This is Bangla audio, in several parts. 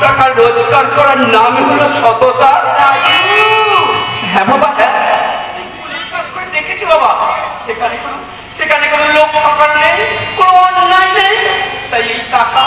টাকা রোজগার করার নাম হলো সততা। হ্যাঁ বাবা হ্যাঁ। দেখেছি বাবা, সেখানে কোনো সেখানে কোনো লোক থাকার নেই, কোনো অন্যায় নেই। তাই এই টাকা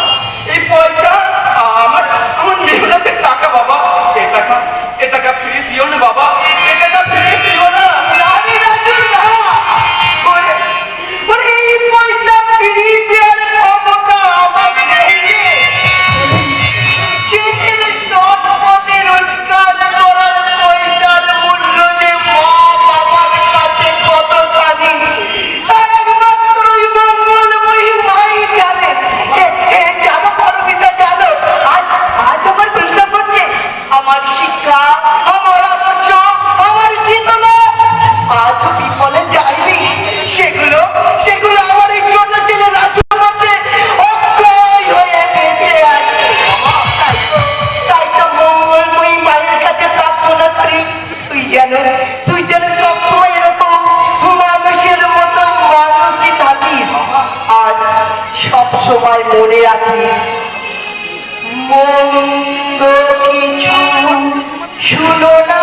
বলে রাখি মন্দ কিছু শুনো না।